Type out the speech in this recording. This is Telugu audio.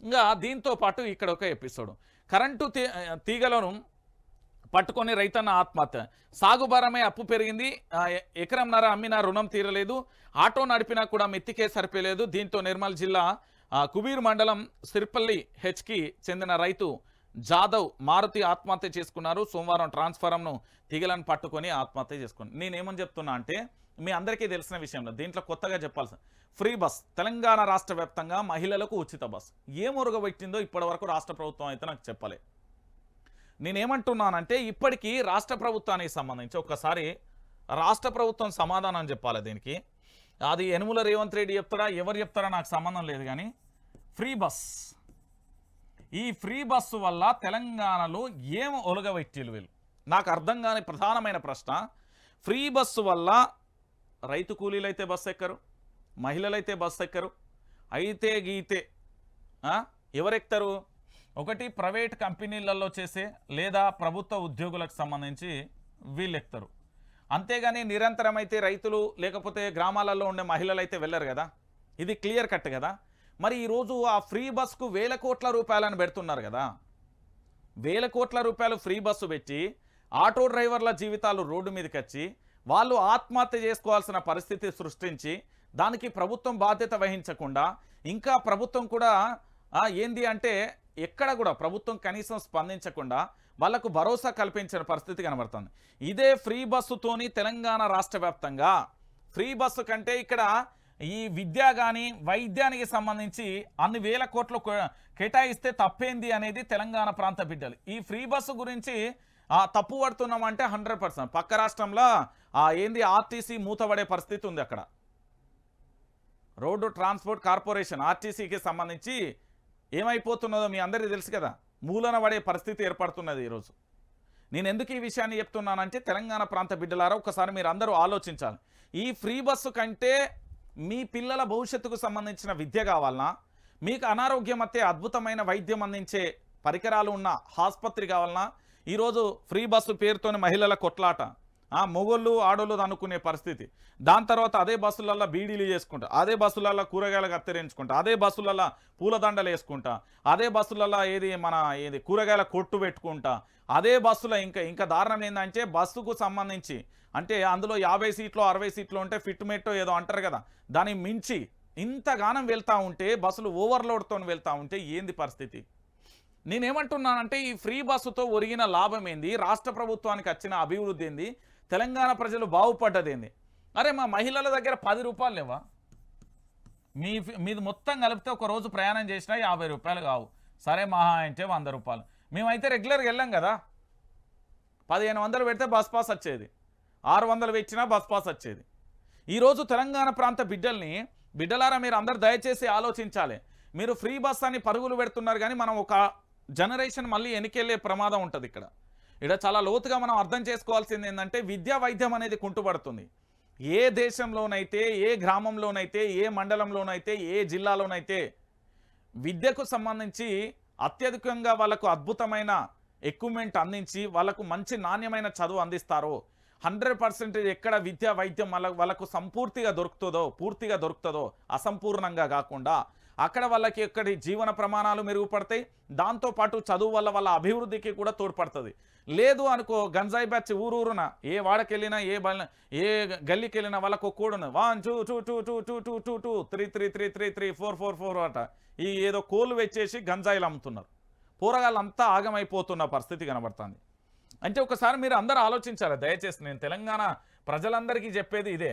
ఇంకా దీంతో పాటు ఇక్కడ ఒక ఎపిసోడ్ కరెంటు తీగలను పట్టుకొని రైతన్న ఆత్మహత్య. సాగుభారమే అప్పు పెరిగింది. ఎకరంన్నర అమ్మినా రుణం తీరలేదు. ఆటో నడిపినా కూడా మెత్తికే సరిపోలేదు. దీంతో నిర్మల్ జిల్లా కుబీర్ మండలం సిర్పల్లి హెచ్కి చెందిన రైతు జాదవ్ మారుతి ఆత్మహత్య చేసుకున్నారు. సోమవారం ట్రాన్స్ఫారంను తీగలను పట్టుకొని ఆత్మహత్య చేసుకున్నారు. నేనేమని చెప్తున్నా అంటే మీ అందరికీ తెలిసిన విషయంలో దీంట్లో కొత్తగా చెప్పాల్సిన ఫ్రీ బస్ తెలంగాణ రాష్ట్ర వ్యాప్తంగా మహిళలకు ఉచిత బస్. ఏ మురుగబెట్టిందో ఇప్పటివరకు రాష్ట్ర ప్రభుత్వం అయితే నాకు చెప్పలే. నేనేమంటున్నానంటే ఇప్పటికీ రాష్ట్ర ప్రభుత్వానికి సంబంధించి ఒక్కసారి రాష్ట్ర ప్రభుత్వం సమాధానం చెప్పాలి దీనికి. అది యనుముల రేవంత్ రెడ్డి చెప్తారా ఎవరు చెప్తారా నాకు సంబంధం లేదు కానీ ఫ్రీ బస్. ఈ ఫ్రీ బస్సు వల్ల తెలంగాణలో ఏం ఒలగబెట్టిలు వీళ్ళు? నాకు అర్థం కాని ప్రధానమైన ప్రశ్న ఫ్రీ బస్సు వల్ల రైతు కూలీలు అయితే బస్సు ఎక్కరు? మహిళలైతే బస్సు ఎక్కరు? అయితే గీతే ఎవరెక్తారు? ఒకటి ప్రైవేట్ కంపెనీలలో చేసే లేదా ప్రభుత్వ ఉద్యోగులకు సంబంధించి వీళ్ళు ఎక్కుతారు అంతేగాని నిరంతరం అయితే రైతులు లేకపోతే గ్రామాలలో ఉండే మహిళలు అయితే వెళ్ళరు కదా? ఇది క్లియర్ కట్ కదా? మరి ఈరోజు ఆ ఫ్రీ బస్కు వేల కోట్ల రూపాయలను పెడుతున్నారు కదా? వేల కోట్ల రూపాయలు ఫ్రీ బస్సు పెట్టి ఆటో డ్రైవర్ల జీవితాలు రోడ్డు మీదకి వచ్చి వాళ్ళు ఆత్మహత్య చేసుకోవాల్సిన పరిస్థితి సృష్టించి దానికి ప్రభుత్వం బాధ్యత వహించకుండా ఇంకా ప్రభుత్వం కూడా ఏంది అంటే ఎక్కడ కూడా ప్రభుత్వం కనీసం స్పందించకుండా వాళ్ళకు భరోసా కల్పించిన పరిస్థితి కనబడుతుంది. ఇదే ఫ్రీ బస్సుతోని తెలంగాణ రాష్ట్ర వ్యాప్తంగా ఫ్రీ బస్సు కంటే ఇక్కడ ఈ విద్య కానీ వైద్యానికి సంబంధించి అన్ని వేల కోట్లు కేటాయిస్తే తప్పేంది అనేది తెలంగాణ ప్రాంత బిడ్డలు. ఈ ఫ్రీ బస్సు గురించి తప్పు పడుతున్నామంటే హండ్రెడ్ పర్సెంట్. పక్క రాష్ట్రంలో ఏంది ఆర్టీసీ మూతపడే పరిస్థితి ఉంది అక్కడ. రోడ్డు ట్రాన్స్పోర్ట్ కార్పొరేషన్ ఆర్టీసీకి సంబంధించి ఏమైపోతున్నదో మీ అందరికీ తెలుసు కదా. మూలన పడే పరిస్థితి ఏర్పడుతున్నది ఈరోజు. నేను ఎందుకు ఈ విషయాన్ని చెప్తున్నానంటే తెలంగాణ ప్రాంత బిడ్డలారా ఒకసారి మీరు అందరూ ఆలోచించాలి. ఈ ఫ్రీ బస్సు కంటే మీ పిల్లల భవిష్యత్తుకు సంబంధించిన విద్య కావాలన్నా మీకు అనారోగ్యం అయితే అద్భుతమైన వైద్యం అందించే పరికరాలు ఉన్న ఆసుపత్రి కావాలన్నా ఈరోజు ఫ్రీ బస్సు పేరుతోని మహిళల కొట్లాట. ఆ మొగోళ్ళు ఆడోళ్ళు అనుకునే పరిస్థితి. దాని తర్వాత అదే బస్సులల్లో బీడీలు చేసుకుంటా అదే బస్సులల్లో కూరగాయలు కత్తిరించుకుంటా అదే బస్సులల్లో పూలదండలు వేసుకుంటా అదే బస్సులల్లో ఏది మన ఏది కూరగాయల కొట్టు పెట్టుకుంటా అదే బస్సులో ఇంకా ఇంకా దారుణం ఏంటంటే బస్సుకు సంబంధించి అంటే అందులో యాభై సీట్లు అరవై సీట్లు ఉంటే ఫిట్ మెట్టో ఏదో అంటారు కదా దాన్ని మించి ఇంతగానం వెళ్తా ఉంటే బస్సులు ఓవర్లోడ్తో వెళ్తా ఉంటే ఏంది పరిస్థితి? నేనేమంటున్నానంటే ఈ ఫ్రీ బస్సుతో ఒరిగిన లాభం ఏంది రాష్ట్ర ప్రభుత్వానికి వచ్చిన అభివృద్ధి ఏంది? తెలంగాణ ప్రజలు బాగుపడ్డదేంది? అరే మా మహిళల దగ్గర పది రూపాయలు లేవా? మీ మీది మొత్తం కలిపితే ఒక రోజు ప్రయాణం చేసినా యాభై రూపాయలు కావు. సరే మహా అంటే వంద రూపాయలు. మేమైతే రెగ్యులర్గా వెళ్ళాం కదా. పదిహేను వందలు పెడితే బస్ పాస్ వచ్చేది. ఆరు వందలు పెట్టినా బస్ పాస్ వచ్చేది. ఈరోజు తెలంగాణ ప్రాంత బిడ్డల్ని బిడ్డలారా మీరు అందరు దయచేసి ఆలోచించాలి. మీరు ఫ్రీ బస్ అని పరుగులు పెడుతున్నారు కానీ మనం ఒక జనరేషన్ మళ్ళీ వెనకెళ్ళే ప్రమాదం ఉంటుంది ఇక్కడ. ఇక్కడ చాలా లోతుగా మనం అర్థం చేసుకోవాల్సింది ఏంటంటే విద్యా వైద్యం అనేది కుంటుపడుతుంది. ఏ దేశంలోనైతే ఏ గ్రామంలోనైతే ఏ మండలంలోనైతే ఏ జిల్లాలోనైతే విద్యకు సంబంధించి అత్యధికంగా వాళ్ళకు అద్భుతమైన ఎక్విప్మెంట్ అందించి వాళ్ళకు మంచి నాణ్యమైన చదువు అందిస్తారో హండ్రెడ్ పర్సెంటేజ్ ఎక్కడ విద్య వైద్యం వాళ్ళ వాళ్ళకు సంపూర్తిగా దొరుకుతుందో పూర్తిగా దొరుకుతుందో అసంపూర్ణంగా కాకుండా అక్కడ వాళ్ళకి ఎక్కడి జీవన ప్రమాణాలు మెరుగుపడతాయి. దాంతోపాటు చదువు వల్ల వాళ్ళ అభివృద్ధికి కూడా తోడ్పడుతుంది. లేదు అనుకో గంజాయి బ్యాచ్ ఊరూరున ఏ వాడకెళ్ళినా ఏ బల ఏ గల్లీకి వెళ్ళినా వాళ్ళకు కూడను one two two two two two two two two three three three three three four four four అట. ఈ ఏదో కోళ్ళు వెచ్చేసి గంజాయిలు అమ్ముతున్నారు. పోరగాళ్ళంతా ఆగమైపోతున్న పరిస్థితి కనబడుతుంది. అంటే ఒకసారి మీరు అందరూ ఆలోచించాలి దయచేసి నేను తెలంగాణ ప్రజలందరికీ చెప్పేది ఇదే.